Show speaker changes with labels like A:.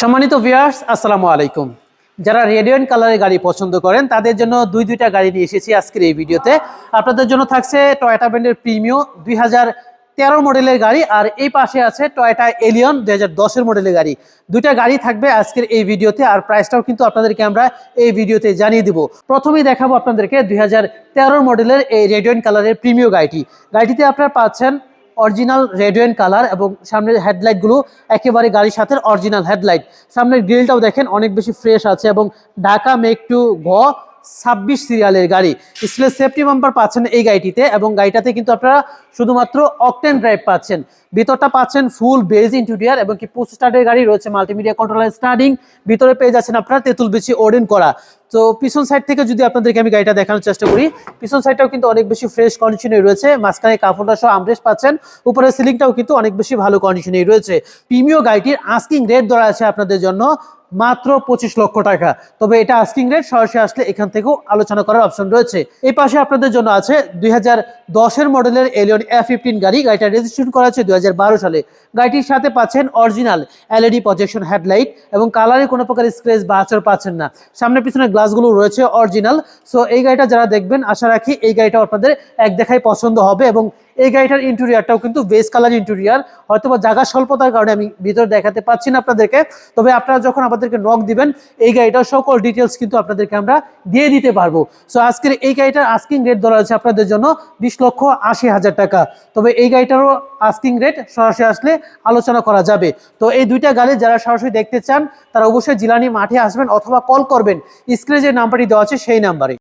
A: সম্মানিত ভিউয়ার্স আসসালামু আলাইকুম। যারা রেডিয়েন্ট কালারের গাড়ি পছন্দ করেন, তাদের জন্য দুই দুইটা গাড়ি নিয়ে এসেছি আজকের এই ভিডিওতে। আপনাদের জন্য থাকছে টয়োটা ব্র্যান্ডের প্রিমিও দুই তেরো মডেলের গাড়ি, আর এই পাশে আছে টয়োটা এলিয়ন দুই হাজার মডেলের গাড়ি। দুইটা গাড়ি থাকবে আজকের এই ভিডিওতে, আর প্রাইসটাও কিন্তু আপনাদেরকে আমরা এই ভিডিওতে জানিয়ে দিব। প্রথমেই দেখাবো আপনাদেরকে দুই হাজার তেরো মডেলের এই রেডিয়েন্ট কালারের প্রিমিও গাড়িটি। গাড়িটিতে আপনারা পাচ্ছেন অরিজিনাল রেড রেডিয়েন্ট কালার এবং সামনের হেডলাইটগুলো একেবারে গাড়ির সাথে অরিজিনাল হেডলাইট। সামনের গ্রিলটাও দেখেন অনেক বেশি ফ্রেশ আছে এবং ঢাকা মেক টু ঘ ছাব্বিশ সিরিয়ালের গাড়ি। স্টিলের সেফটি বাম্পার পাচ্ছেন এই গাড়িটিতে এবং গাড়িটাতে কিন্তু আপনারা শুধুমাত্র অকটেন ড্রাইভ পাচ্ছেন। ভিতরটা পাচ্ছেন ফুল বেজ ইন্টেরিয়ার এবং কি পুশ স্টার্টের গাড়ি রয়েছে মাল্টিমিডিয়া কন্ট্রোলার স্টার্টিং ভিতরে পেয়ে যাচ্ছেন আপনারা তেঁতুল বেশি ওডেন করা। তো পিছন সাইড থেকে যদি আপনাদেরকে আমি গাড়িটা দেখানোর চেষ্টা করি, পিছন সাইডটাও কিন্তু অনেক বেশি ফ্রেশ কন্ডিশনে রয়েছে, মাঝখানে কাপড়টা সহ আমরেশ পাচ্ছেন উপরে সিলিংটাও কিন্তু অনেক বেশি ভালো কন্ডিশনে রয়েছে। প্রিমিয় গাড়িটির আস্কিং রেট ধরা আছে আপনাদের জন্য মাত্র পঁচিশ লক্ষ টাকা। তবে এটা আস্কিং রেট সরাসরি আসলে এখান থেকেও আলোচনা করার অপশন রয়েছে। এই পাশে আপনাদের জন্য আছে দুই হাজার দশের মডেলের এলিয়ন এফ ফিফটিন গাড়ি। গাড়িটা রেজিস্ট্রেশন করা আছে দুই হাজার বারো সালে। গাড়িটির সাথে পাচ্ছেন অরিজিনাল এলইডি প্রজেকশন হেডলাইট এবং কালারে কোনো প্রকার স্ক্রেচ বা আচর পাচ্ছেন না। সামনে পিছনে গ্লাসগুলো রয়েছে অরিজিনাল সো এই গাড়িটা যারা দেখবেন, আশা রাখি এই গাড়িটা আপনাদের এক দেখায় পছন্দ হবে এবং এই গাড়িটার ইন্টেরিয়ারটাও কিন্তু বেস কালার ইন্টেরিয়ার হয়তো বা জায়গা স্বল্পতার কারণে আমি ভিতরে দেখাতে পাচ্ছি না আপনাদেরকে। তবে আপনারা যখন আমাদেরকে নক দিবেন, এই গাড়িটার সকল ডিটেলস কিন্তু আপনাদেরকে আমরা দিয়ে দিতে পারব। সো আজকের এই গাড়িটার আস্কিং রেট ধরা হয়েছে আপনাদের জন্য বিশ লক্ষ আশি হাজার টাকা। তবে এই গাড়িটারও আস্কিং রেট সরাসরি আসলে আলোচনা করা যাবে। তো এই দুইটা গাড়ি যারা সরাসরি দেখতে চান, তারা অবশ্যই জিলানি মাঠে আসবেন অথবা কল করবেন। স্ক্রিনে যে নাম্বারটি দেওয়া আছে সেই নাম্বারে